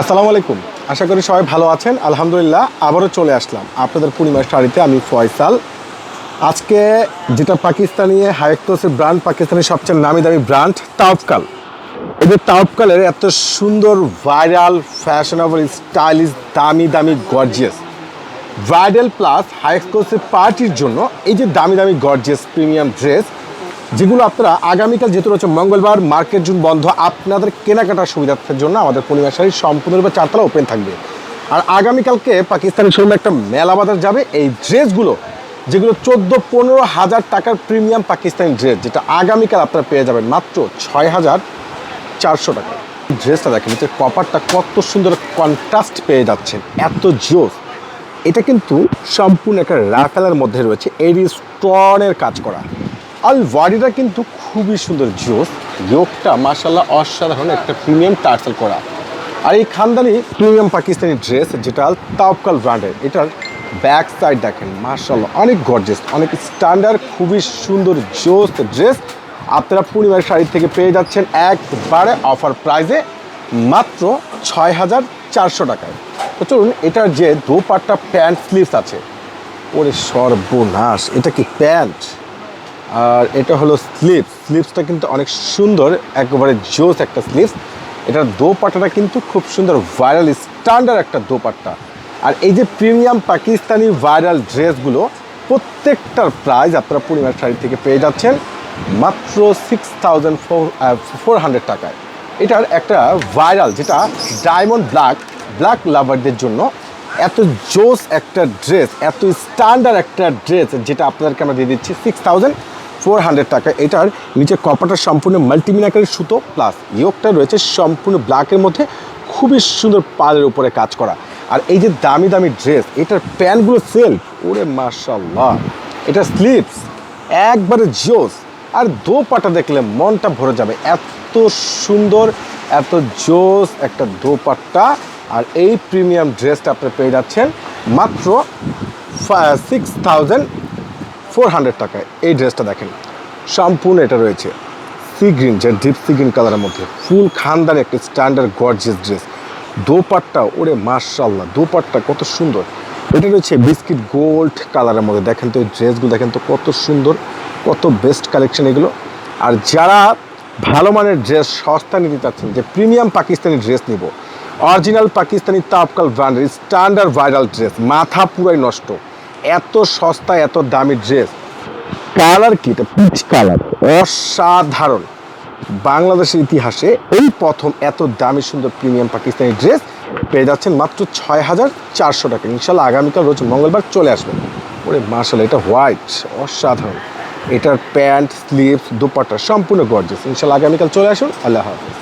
আসসালামু আলাইকুম। আশা করি সবাই ভালো আছেন। আলহামদুলিল্লাহ, আবারও চলে আসলাম আপনাদের পূর্ণিমার শাড়িতে আমি ফয়সাল। আজকে যেটা পাকিস্তানি হাইকোসের ব্র্যান্ড পাকিস্তানের সবচেয়ে নামি দামি ব্র্যান্ড, তাওফকাল। এদের তাওফকালের এত সুন্দর, ভাইরাল, ফ্যাশনেবল, স্টাইলিশ, দামি দামি, গর্জিয়াস। ব্রাইডাল প্লাস হাইকোসের পার্টির জন্য এই যে দামি দামি, গর্জিয়াস প্রিমিয়াম ড্রেস যেগুলো আপনারা আগামীকাল যেহেতু রয়েছে মঙ্গলবার, মার্কেট জুন বন্ধ, আপনাদের কেনাকাটার সুবিধার্থের জন্য আমাদের পূর্ণিমা শাড়ি সম্পূর্ণরূপে চারতলা ওপেন থাকবে। আর আগামীকালকে পাকিস্তানের শোরুমে একটা মেলা বাজার যাবে, এই ড্রেসগুলো, যেগুলো চোদ্দ পনেরো হাজার টাকার প্রিমিয়াম পাকিস্তানি ড্রেস, যেটা আগামীকাল আপনারা পেয়ে যাবেন মাত্র ছয় হাজার চারশো টাকা। ড্রেসটা দেখেন এটার কপারটা কত সুন্দর কন্ট্রাস্ট পেয়ে যাচ্ছেন, এত জোস। এটা কিন্তু সম্পূর্ণ একটা রাফেলের মধ্যে রয়েছে এরি স্টনের কাজ করা। আর বডিটা কিন্তু খুবই সুন্দর জোস। যোগটা মাসাল্লাহ অসাধারণ একটা প্রিমিয়াম টার্সেল করা। আর এই খানদানি প্রিমিয়াম পাকিস্তানি ড্রেস, যেটা তাওকাল ব্র্যান্ডের, এটার ব্যাক সাইড দেখেন মার্শাল্লাহ অনেক গর্জেস অনেক স্ট্যান্ডার্ড খুবই সুন্দর জোস ড্রেস। আপনারা পূর্ণিমার শাড়ি থেকে পেয়ে যাচ্ছেন একবারে অফার প্রাইজে মাত্র ছয় হাজার চারশো টাকায়। তো চলুন, এটার যে দোপাট্টা প্যান্ট স্লিভস আছে, ওরে সর্বনাশ, এটা কি প্যান্ট? আর এটা হলো স্লিপস স্লিপসটা কিন্তু অনেক সুন্দর, একেবারে জোস একটা স্লিপস এটার দোপাট্টাটা কিন্তু খুব সুন্দর ভাইরাল স্ট্যান্ডার্ড একটা দোপাট্টা। আর এই যে প্রিমিয়াম পাকিস্তানি ভাইরাল ড্রেসগুলো প্রত্যেকটার প্রাইস আপনারা পূর্ণিমার শাড়ি থেকে পেয়ে যাচ্ছেন মাত্র সিক্স থাউজেন্ড ফোর হান্ড্রেড টাকায়। এটার একটা ভাইরাল যেটা ডায়মন্ড ব্ল্যাক ব্ল্যাক লাভারদের জন্য এত জোস একটা ড্রেস এত স্ট্যান্ডার্ড একটা ড্রেস যেটা আপনাদেরকে আমরা দিয়ে দিচ্ছি সিক্স থাউজেন্ড ফোর হান্ড্রেড টাকা। এটার নিচে কপাটা সম্পূর্ণ মাল্টিমিনাকারের সুতো প্লাস ইয়োগটা রয়েছে সম্পূর্ণ ব্ল্যাকের মধ্যে। খুবই সুন্দর পালের উপরে কাজ করা। আর এই যে দামি দামি ড্রেস এটার প্যান্টগুলো সেল ওরে মার্শাল্লাহ এটা স্লিপস একবারে জোস আর দোপাটা দেখলে মনটা ভরে যাবে। এত সুন্দর, এত জোস একটা দোপাট্টা। আর এই প্রিমিয়াম ড্রেসটা আপনি পেয়ে যাচ্ছেন মাত্র সিক্স থাউজেন্ড ফোর হান্ড্রেড টাকায় এই ড্রেসটা দেখেন। সম্পূর্ণ এটা রয়েছে সি গ্রিন যে ডিপ সি গ্রিন কালারের মধ্যে। ফুল খানদার একটা স্ট্যান্ডার্ড গর্জিয়াস ড্রেস দোপাট্টা, ওরে মার্শাল্লাহ দোপাট্টা কত সুন্দর। এটা রয়েছে বিস্কিট গোল্ড কালারের মধ্যে। দেখেন তো এই ড্রেসগুলো দেখেন তো কত সুন্দর, কত বেস্ট কালেকশন এগুলো। আর যারা ভালো মানের ড্রেস সস্তা নিতে চাচ্ছেন, যে প্রিমিয়াম পাকিস্তানি ড্রেস নিব অরিজিনাল পাকিস্তানি তাপকাল ব্র্যান্ডের স্ট্যান্ডার্ড ভাইরাল ড্রেস মাথা পুরাই নষ্ট। এত সস্তা, এত দামি ড্রেস কালার কি? এটা পিচ কালার অসাধারণ। বাংলাদেশের ইতিহাসে এই প্রথম এত দামি, সুন্দর প্রিমিয়াম পাকিস্তানি ড্রেস পেয়ে যাচ্ছেন মাত্র ছয় হাজার চারশো টাকা। ইনশাল্লাহ আগামীকাল রোজ মঙ্গলবার চলে আসবেন ওরে মার্শাল এটা হোয়াইট অসাধারণ। এটার প্যান্ট স্লিভস দুপাট্টা সম্পূর্ণ গর্জেস ইনশাল্লাহ আগামীকাল চলে আসুন। আল্লাহ হাফিজ।